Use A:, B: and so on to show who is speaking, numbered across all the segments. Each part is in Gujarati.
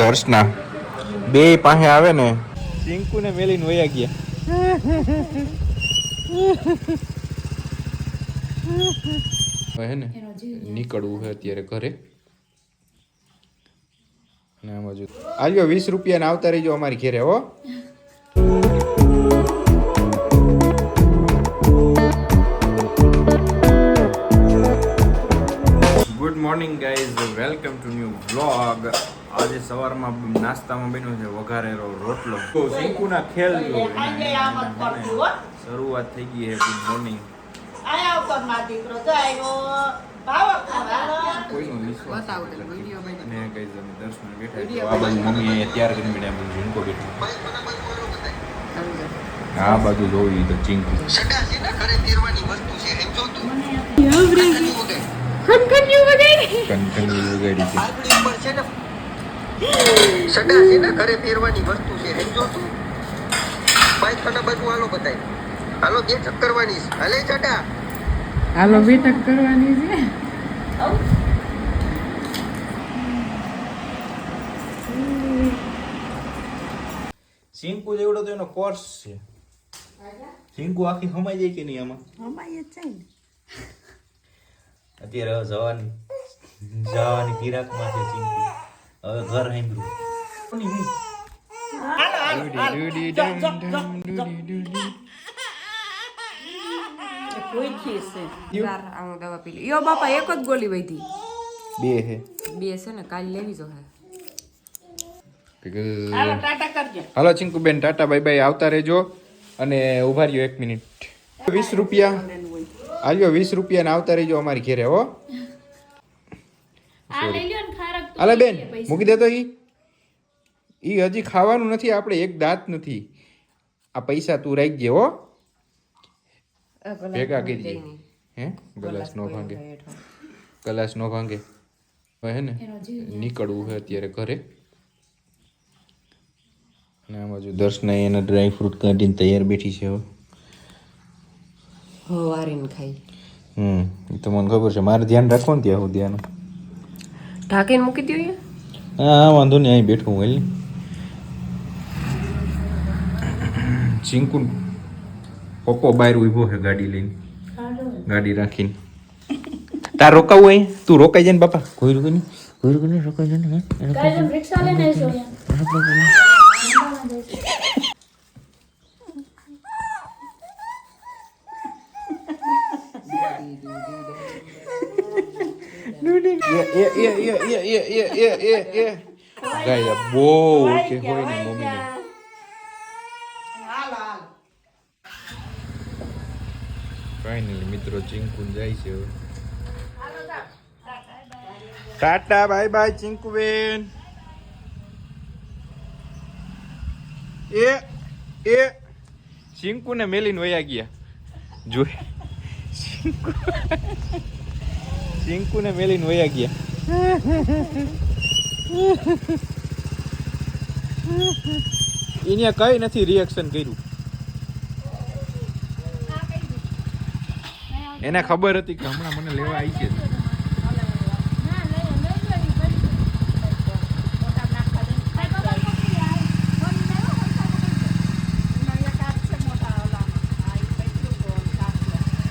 A: દર્શના બે પાસે આવે ને. ચિંકુ ને મેલીને વયા ગયા. હે ને નીકળવું છે અત્યારે ઘરે. ને આમાં જો આવ્યો વીસ રૂપિયા ને આવતા રહીજો અમારી ઘેરે હો. Good morning guys welcome to new vlog આજે સવારમાં નાસ્તામાં બન્યો છે વઘારેલો રોટલો. શીંકુના ખેલ શરૂઆત થઈ ગઈ છે ગુડ મોર્નિંગ. આ બાજુ જોવી તો ચીંકુ
B: કનકન્યુ વગેરે કનકન્યુ વગેરે સડા છે ને ઘરે પહેરવાની વસ્તુ છે. રેંજો તું. બાઈક સડા બાજુ હાલો બતાય હાલો બે ચક છે. હાલે સડા.
C: હાલો બે ચક છે.
A: સિંકુ જેવડો તો એનો કોર્સ છે. સિંકુ આખી હમાઈ જાય કે નહીં આમાં? હમાઈ જ જાય અત્યારે જવાની. જવાની કિરાકમાં છે સિંકુ હવે ઘર સાંભળ્યું
C: બાપા એક જ ગોલી વધી
A: બે હે.
C: બે છે ને કાલ લેવી જો હે
D: હાલો ટાટા કરજો.
A: હાલો ચિંકુ બેન ટાટા બાય બાય આવતા રહેજો અને ઊભા રહ્યો એક મિનિટ. વીસ રૂપિયા. આવ્યો વીસ રૂપિયા ને આવતા રહેજો અમારી ઘેરે હો. હાલો બેન મૂકી દે તો ઈ. ઈ હજી ખાવાનું નથી આપણે એક દાંત નથી. આ પૈસા તું રાખજે હો. ભેગા કરી હે? ગલાસ નો ભાંગે. ગલાસ નો ભાંગે. હવે હે ને નીકળવું છે અત્યારે ઘરે. અને આમાં જો દર્શના એના ડ્રાય ફ્રૂટ કાઢીને તૈયાર બેઠી છે હવે
C: વારીને ખાઈ.
A: હમ એ તો મને ખબર છે. મારે ધ્યાન રાખવાનું ત્યાં હું આનું.
C: ઢાંકીને મૂકી દઉં
A: હા વાંધો નહીં અહીં બેઠું હું એલી ચિંકુ પપ્પો બહાર ઊભો છે ગાડી લઈને. ગાડી રાખીને. તાર રોકાવું અહીં? તું રોકાઈ જાય ને બાપા. કોઈ રૂકે નહીં. કોઈ રૂકે નહીં રોકાઈ જાય ને રિક્ષા
E: લઈને हम
A: Yeah, yeah, yeah, yeah, yeah, yeah, yeah, yeah, yeah. Guys, બહુ ઓકે હોય ને મમ્મીને ફાઇનલી મિત્રો ચિંકુ જાય છે હવે ટાટા બાય બાય ચિંકુ બેન એ એ ચિંકુને મેલીને વયા ગયા જોઈ ચિંકુ ચિંકુ ને મેલીને વયા ગયા. એને કઈ નથી રિએક્શન કર્યું. એને ખબર હતી કે હમણાં મને લેવા આવી છે.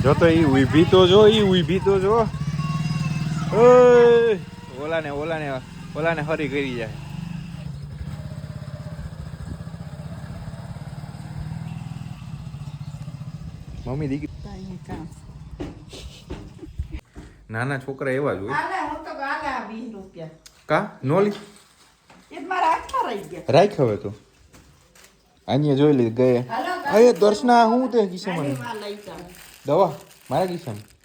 A: જો તો એ ઊભી તો જો એ ઊભી તો જો. ઓલાને ઓલાને ઓલાને હરી કરી જાય. મમ્મી દીકરી નાના છોકરા એવા જ હોય.
D: હાલે હું તો હાલે આ વીસ રૂપિયા.
A: કા? નોલી
D: એ તો મારા હાથમાં રહી ગયા.
A: રાખ હવે તો. અહીંયા જોઈ લીધી ગયે. અરે દર્શના હું તે કિસ્સામાં દવા મારા કિસ્સામાં.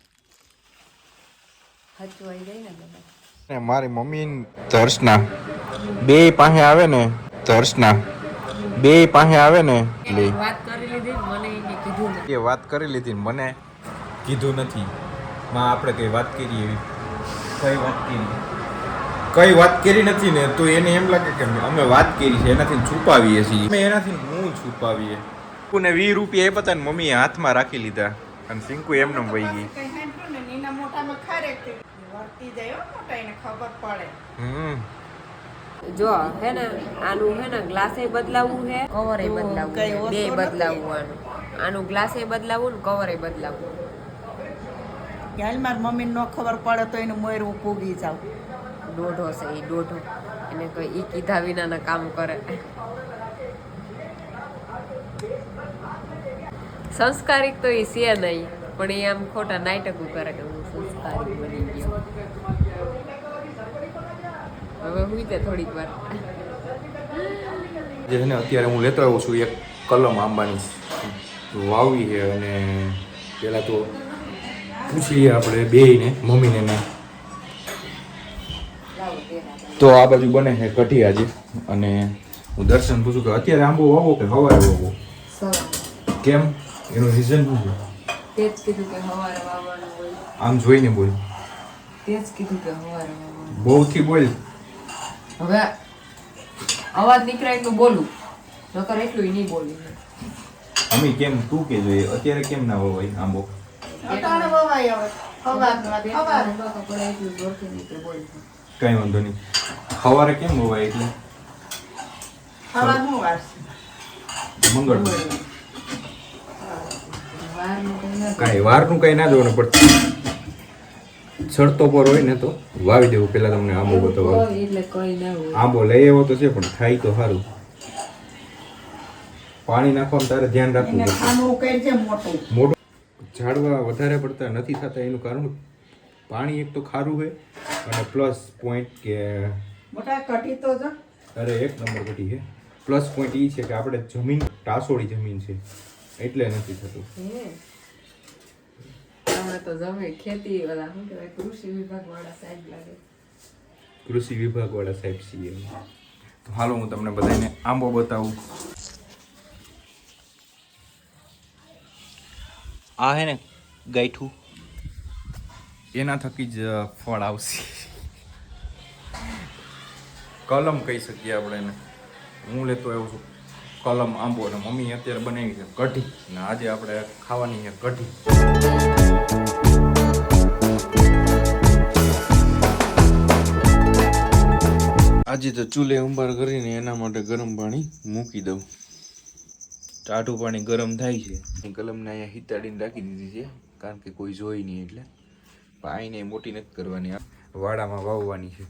C: હચવાઈ જાય ને બાબા?
A: ને મારી મમ્મી ધર્ષના બે પાસે આવે ને ધર્ષના બે પાસે આવે ને એટલે
C: વાત કરી લીધી મને એને કીધું ને
A: એ વાત કરી લીધી મને. કીધું નથી. માં આપણે કઈ વાત કરી એવી? કઈ વાત કરી? કઈ વાત કરી નથી ને તો એને એમ લાગે કે અમે વાત કરી છે એનાથી છુપાવીએ છીએ. અમે એનાથી હું છુપાવીએ? ને વીસ રૂપિયા એ પતાને મમ્મીએ હાથમાં રાખી લીધા. અને સિંકુ એમને એમ વહી ગઈ
D: કઈ હાંભળ્યું ને નીના મોટામાં ખરેખર વર્તી જાય મોટા એને ખબર પડે.
C: જો હે ને આનું હે ને ગ્લાસે બદલાવવું હે કવરે બદલાવવું બે. બદલાવવું આનું. આનું ગ્લાસે બદલાવવું ને કવરે બદલાવવું.
D: હાલ માર મમ્મી નો ખબર પડે તો એનું મોર હું પૂગી જાઉં.
C: દોઢો છે એ દોઢો. એને કોઈ ઈ કીધા વિનાના કામ કરે. સંસ્કારિક તો એ છે નહીં. પણ એ આમ ખોટા નાટકો કરે કે હું સંસ્કારિક બની ગયો. હવે હું તે થોડીક વાર.
A: જે છે ને અત્યારે હું લેતો આવ્યો છું એક કલમ આંબાની. વાવી છે અને પહેલાં તો પૂછીએ આપણે બેયને મમ્મીને ને તો આ બાજુ બને છે કઢી આજે. અને હું દર્શન પૂછું કે અત્યારે આંબો વાવો કે હવારે વાવો? કેમ? એનું રીઝન શું છે?
C: તે જ કીધું કે હવારે વાવવાનું હોય.
A: આમ જોઈને બોલ.
C: તે જ કીધું કે હવારે વાવવાનું
A: બહુથી બોલ.
C: હવે અવાજ નીકળે એટલું બોલું. નકર એટલું નહીં બોલી
A: અમે કેમ તું કે જોઈએ? અત્યારે કેમ ના વવાય આંબો?
D: અટાણે વવાય હવે. ખબર ખબર
C: એટલું જોરથી નીકળે બોલું.
A: કઈ વાંધો નહીં. સવારે કેમ વવાય એટલે?
D: હું
A: મંગળ
C: કંઈ
A: વારનું કાંઈ ના જોવાનું પણ સડતો પર હોય ને તો વાવી દેવું. પેલા તમને આંબો બતાવો.
C: હોય એટલે કોઈ ના હોય.
A: આંબો લઈ આવ્યો તો છે પણ થાય તો સારું. પાણી નાખવાનું તારે ધ્યાન રાખવું
D: મોટું.
A: મોટું ઝાડવા વધારે પડતા નથી થતા એનું કારણ પાણી એક તો ખારું હોય અને પ્લસ પોઈન્ટ કે
D: મોટા કઢી તો
A: અરે એક નંબર કટી છે. પ્લસ પોઈન્ટ એ છે કે આપણે જમીન ટાસોળી જમીન છે. એટલે નથી થતું.
C: હે. અમે તો જમે ખેતી વાળા શું કહેવાય કૃષિ વિભાગ વાળા સાહેબ લાગે.
A: કૃષિ વિભાગ વાળા સાહેબ છીએ તો હાલો હું તમને બધાને આંબો બતાવું. આ હે ને ગાયઠું એના થકી જ ફળ આવશે. કલમ કહી શકીએ આપણે એને. હું લેતો આવ્યો છું. કલમ આંબો અને મમ્મી અત્યારે બનાવી છે કઢી. અને આજે આપણે ખાવાની છે કઢી. આજે તો ચૂલે ઉંબાર કરીને એના માટે ગરમ પાણી મૂકી દઉં. ટાઢું પાણી ગરમ થાય છે. કલમને અહીંયા હિતાડીને રાખી દીધી છે કારણ કે કોઈ જોઈ નહીં એટલે. પાણીને મોટી નથી કરવાની. વાડામાં વાવવાની છે.